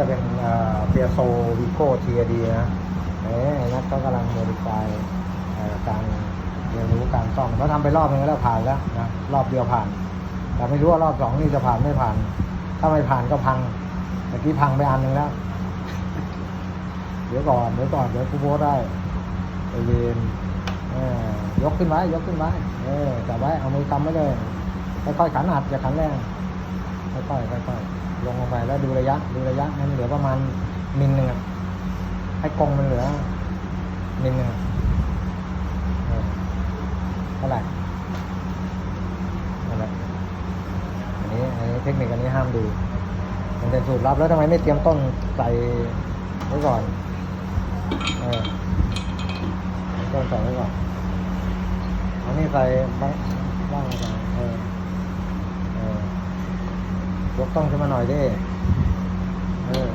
จะเป็นเปียโซวิโก้เทียดีนะเอ้ยนัทเขากำลังโมดิฟายการเรียนรู้การซ่อมเขาทำไปรอบนึงแล้วผ่านแล้วนะรอบเดียวผ่าน แต่ไม่รู้ว่ารอบสองนี่จะผ่านไม่ผ่าน ถ้าไม่ผ่านก็พังเมื่อกี้พังไปอันหนึ่งแล้ว เดี๋ยวก่อนเดี๋ยวก่อนเดี๋ยวกูโพสได้ไปเรียนยกขึ้นไว้ ยกขึ้นไว้เออจับไว้เอามือกำไว้เลยค่อยๆขันอัดอย่าขันแรงค่อยๆค่อยๆ ลงลงไปแล้วดูระยะ ดูระยะมันเหลือประมาณมิลหนึ่งให้กรงมันเหลือมิลหนึ่งเท่าไหร่นั่นแหละอันนี้อันนี้เทคนิคอันนี้ห้ามดู มันเป็นสูตรลับแล้วทำไมไม่เตรียมต้นใส่ไว้ก่อนเออต้นใส่ไว้ก่อนอันนี้ใส่บ้างบ้างเออ ยกต้องขึ้นมาหน่อยดิเออ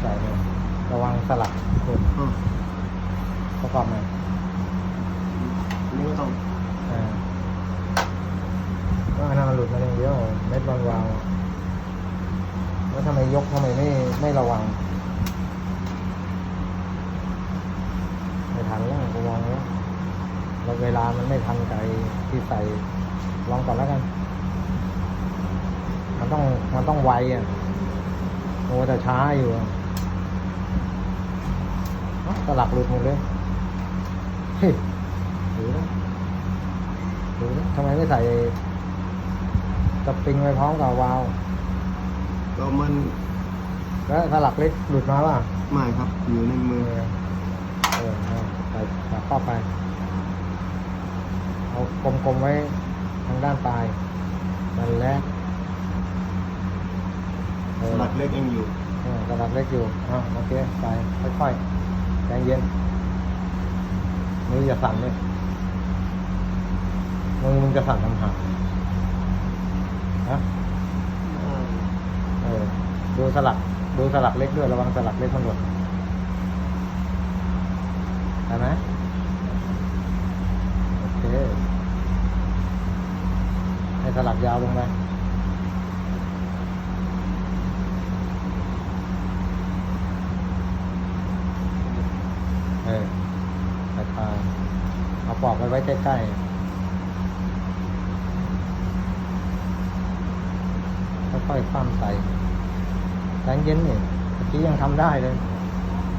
ใส่เลยระวังสลักหลุดอืมประกอบไหมอันนี้ก็ต้องเออก็อันนั้นมันหลุดมาอย่างเดียวเม็ดวางวางๆแล้วทำไมยกทำไมไม่ไม่ระวังไม่ทันแล้วกูมองแล้วแล้วเวลามันไม่ทันไกลที่ใส่ลองก่อนแล้วกัน มันต้องมันต้องไวอะโอ้แต่ช้าอยู่อะเอ้าสลักหลุดหมดเลยเฮ้ยดูนะดูนะทำไมไม่ใส่สปริงไปพร้อมกับวาล์วก็มันแล้วสลักเล็กหลุดมาป่ะไม่ครับ อยู่ในมืเอออเออเออใส่ใส่เข้าไป เอากลมๆไว้ทางด้านปลายนั่นแหละ เออสลักเล็กยังอยู่เออกระดับเล็กอยู่อะโอเคไปค่อยๆใจเย็นมืออย่าสั่นเลยมือมึงจะสั่นทำหาฮะเออดูสลักดูสลักเล็กด้วยระวังสลักเล็กมันหล่นเห็นไหมโอเคให้สลักยาวลงไป เออไปไปเอาปอกไปไว้ใกล้ๆค่อยๆคว่ำใส่แรงเย็นนี่เมื่อกี้ยังทำได้เลย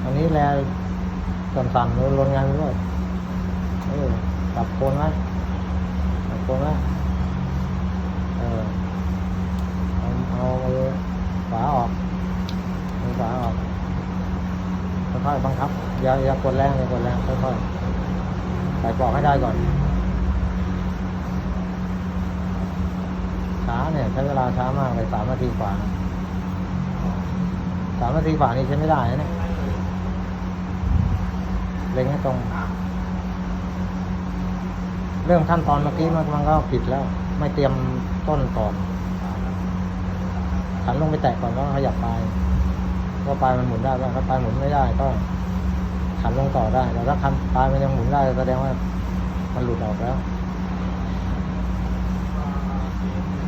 อันนี้แลสั่นๆลนงานด้วยเออจับโคนไว้จับโคนไว้เออเอาเอามือฝาออกมือฝาออก ค่อยๆบังคับอย่าอย่ากดแรงอย่ากดแรงค่อยๆใส่ปลอกให้ได้ก่อนช้าเนี่ยใช้เวลาช้ามากเลยสามนาทีกว่าสามนาทีกว่านี่ใช้ไม่ได้นะเนี่ยเล็งให้ตรง เรื่องขั้นตอนเมื่อกี้มันมันก็ผิดแล้ว ไม่เตรียมต้นก่อนขันลงไปแตะก่อนแล้วขยับป ว่าปลายมันหมุนได้บ้างถ้าปลายหมุนไม่ได้ก็ขันลงต่อได้แต่ถ้าคันปลายมันยังหมุนได้แสดงว่ามันหลุดออกแล้ว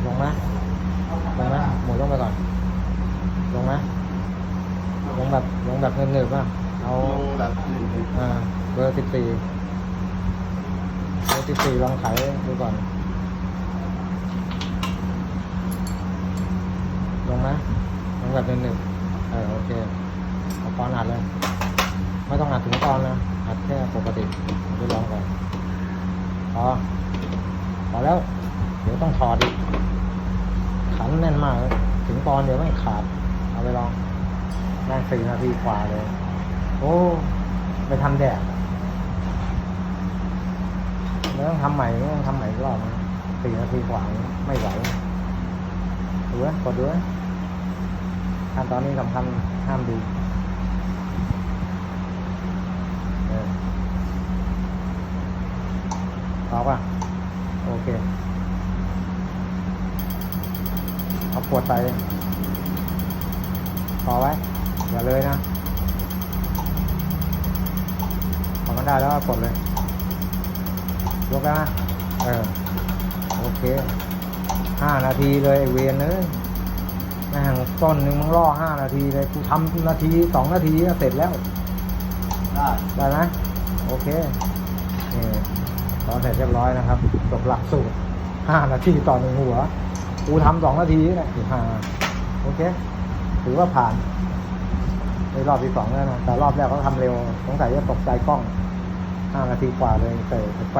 ลงไหมลงไหมหมุนลงไปก่อน ลงไหมลงแบบลงแบบเงินๆป่ะเอาลงแบบหนึ่งอ่าเบอร์สิบสี่เบอร์สิบสี่ลองไขดูก่อน ลงไหมลงแบบหนึ่งๆเออโอเคเอาตอนอัดเลย ไม่ต้องอัดถึงตอนนะอัดแค่ปกติไปลองก่อนพอพอแล้ว เดี๋ยวต้องถอดอีกขันแน่นมากเลยถึงตอนเดี๋ยวไม่ขาด เอาไปลองแม่งสี่นาทีกว่าเลย โอ้ไปทำแดดแล้วต้องทำใหม่ต้องทำใหม่รอบนะสี่นาทีกว่าไม่ไหวดูนะกดดูนะ ขั้นตอนนี้สำคัญห้ามดูเออพอป่ะ โอเค เอาขวดใส่พอไว้ อย่าเลยนะพอมันได้แล้วก็กดเลย ยกแล้วนะเออ โอเคห้านาทีเลยเวียนเนย ต้นหนึ่งมึงล่อห้านาทีเลยกูทำนาทีสองนาทีก็เสร็จแล้ว ได้ได้ไหมโอเคนี่ตอนเสร็จเรียบร้อยนะครับจบหลักสูตรห้านาทีต่อหนึ่งหัว กูทำสองนาทีนี่แหละถือห้าโอเค ถือว่าผ่านในรอบที่สองแล้วนะ แต่รอบแรกเขาทำเร็ว สงสัยจะตกใจกล้องห้านาทีกว่าเลยเตะไป